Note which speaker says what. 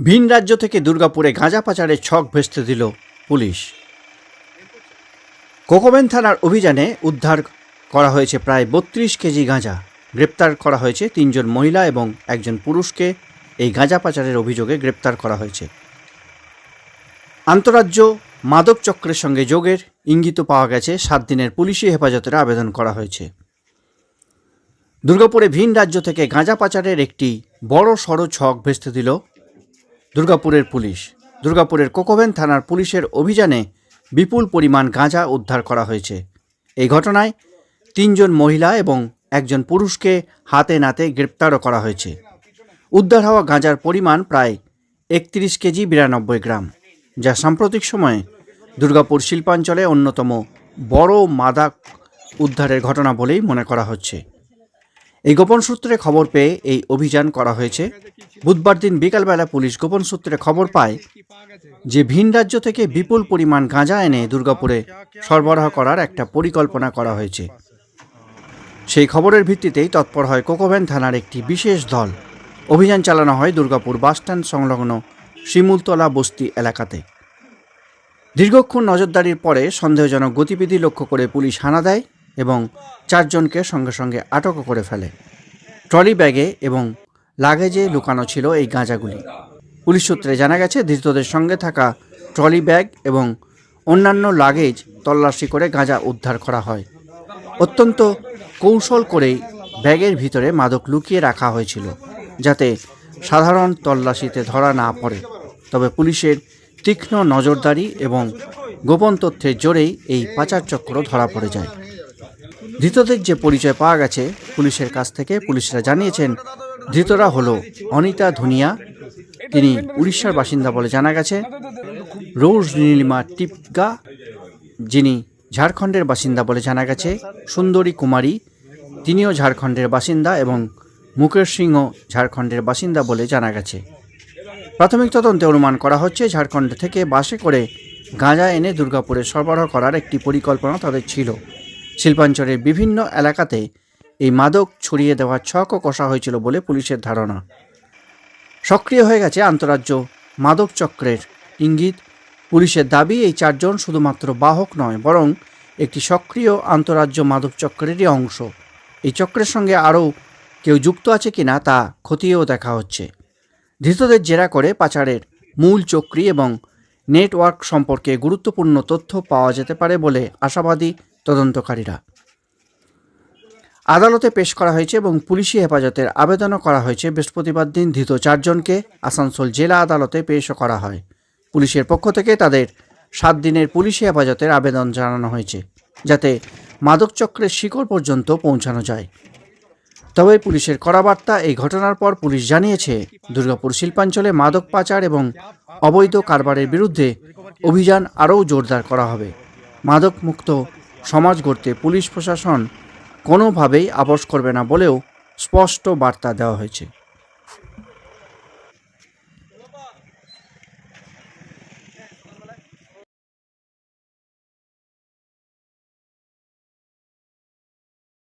Speaker 1: ভিন রাজ্য থেকে দুর্গাপুরে গাঁজা পাচারের ছক ভেস্তে দিল পুলিশ। কোকোবেন থানার অভিযানে উদ্ধার করা হয়েছে প্রায় বত্রিশ কেজি গাঁজা। গ্রেপ্তার করা হয়েছে তিনজন মহিলা এবং একজন পুরুষকে। এই গাঁজা পাচারের অভিযোগে গ্রেপ্তার করা হয়েছে। আন্তরাজ্য মাদক চক্রের সঙ্গে যোগের ইঙ্গিত পাওয়া গেছে। সাত দিনের পুলিশি হেফাজতের আবেদন করা হয়েছে। দুর্গাপুরে ভিন রাজ্য থেকে গাঁজা পাচারের একটি বড় সড়ো ছক ভেস্তে দিল দুর্গাপুরের পুলিশ। দুর্গাপুরের কোকোভেন থানার পুলিশের অভিযানে বিপুল পরিমাণ গাঁজা উদ্ধার করা হয়েছে। এই ঘটনায় তিনজন মহিলা এবং একজন পুরুষকে হাতে নাতে গ্রেপ্তারও করা হয়েছে। উদ্ধার হওয়া গাঁজার পরিমাণ প্রায় একত্রিশ কেজি বিরানব্বই গ্রাম, যা সাম্প্রতিক সময়ে দুর্গাপুর শিল্পাঞ্চলে অন্যতম বড় মাদক উদ্ধারের ঘটনা বলেই মনে করা হচ্ছে। এই গোপন সূত্রে খবর পেয়ে এই অভিযান করা হয়েছে। বুধবার দিন বিকালবেলা পুলিশ গোপন সূত্রে খবর পায় যে ভিন রাজ্য থেকে বিপুল পরিমাণ গাঁজা এনে দুর্গাপুরে সরবরাহ করার একটা পরিকল্পনা করা হয়েছে। সেই খবরের ভিত্তিতেই তৎপর হয় কোকোভ্যান থানার একটি বিশেষ দল। অভিযান চালানো হয় দুর্গাপুর বাসস্ট্যান্ড সংলগ্ন শিমুলতলা বস্তি এলাকাতে। দীর্ঘক্ষণ নজরদারির পরে সন্দেহজনক গতিবিধি লক্ষ্য করে পুলিশ হানা দেয়। এবং চারজনকে সঙ্গে সঙ্গে আটকও করে ফেলে। ট্রলি ব্যাগে এবং লাগেজে লুকানো ছিল এই গাঁজাগুলি। পুলিশ সূত্রে জানা গেছে, ধৃতদের সঙ্গে থাকা ট্রলি ব্যাগ এবং অন্যান্য লাগেজ তল্লাশি করে গাঁজা উদ্ধার করা হয়। অত্যন্ত কৌশল করেই ব্যাগের ভিতরে মাদক লুকিয়ে রাখা হয়েছিল, যাতে সাধারণ তল্লাশিতে ধরা না পড়ে। তবে পুলিশের তীক্ষ্ণ নজরদারি এবং গোপন তথ্যের জোরেই এই পাচার চক্র ধরা পড়ে যায়। ধৃতদের যে পরিচয় পাওয়া গেছে, পুলিশের কাছ থেকে পুলিশরা জানিয়েছেন, ধৃতরা হলো অনিতা ধুনিয়া, তিনি উড়িষ্যার বাসিন্দা বলে জানা গেছে, রোজ নীলিমা টিপগা, যিনি ঝাড়খণ্ডের বাসিন্দা বলে জানা গেছে, সুন্দরী কুমারী, তিনিও ঝাড়খণ্ডের বাসিন্দা এবং মুকেশ সিংহ ঝাড়খণ্ডের বাসিন্দা বলে জানা গেছে। প্রাথমিক তদন্তে অনুমান করা হচ্ছে, ঝাড়খণ্ড থেকে বাসে করে গাঁজা এনে দুর্গাপুরে সরবরাহ করার একটি পরিকল্পনা তাদের ছিল। শিল্পাঞ্চলের বিভিন্ন এলাকাতে এই মাদক ছড়িয়ে দেওয়ার ছকও কষা হয়েছিল বলে পুলিশের ধারণা। সক্রিয় হয়ে গেছে আন্তরাজ্য মাদক চক্রের ইঙ্গিত। পুলিশের দাবি, এই চারজন শুধুমাত্র বাহক নয়, বরং একটি সক্রিয় আন্তরাজ্য মাদক চক্রেরই অংশ। এই চক্রের সঙ্গে আরও কেউ যুক্ত আছে কিনা তা খতিয়েও দেখা হচ্ছে। ধৃতদের জেরা করে পাচারের মূল চক্রী এবং নেটওয়ার্ক সম্পর্কে গুরুত্বপূর্ণ তথ্য পাওয়া যেতে পারে বলে আশাবাদী তদন্তকারীরা। আদালতে পেশ করা হয়েছে এবং পুলিশি হেফাজতের আবেদনও করা হয়েছে। বৃহস্পতিবার দিন ধৃত চারজনকে আসানসোল জেলা আদালতে পেশও করা হয়। পুলিশের পক্ষ থেকে তাদের সাত দিনের পুলিশি হেফাজতের আবেদন জানানো হয়েছে, যাতে মাদক চক্রের শিকড় পর্যন্ত পৌঁছানো যায়। তবে পুলিশের কড়া বার্তা, এই ঘটনার পর পুলিশ জানিয়েছে, দুর্গাপুর শিল্পাঞ্চলে মাদক পাচার এবং অবৈধ কারবারের বিরুদ্ধে অভিযান আরও জোরদার করা হবে। মাদক মুক্ত সমাজ গড়তে পুলিশ প্রশাসন কোনোভাবেই আপোষ করবে না বলেও স্পষ্ট বার্তা দেওয়া হয়েছে।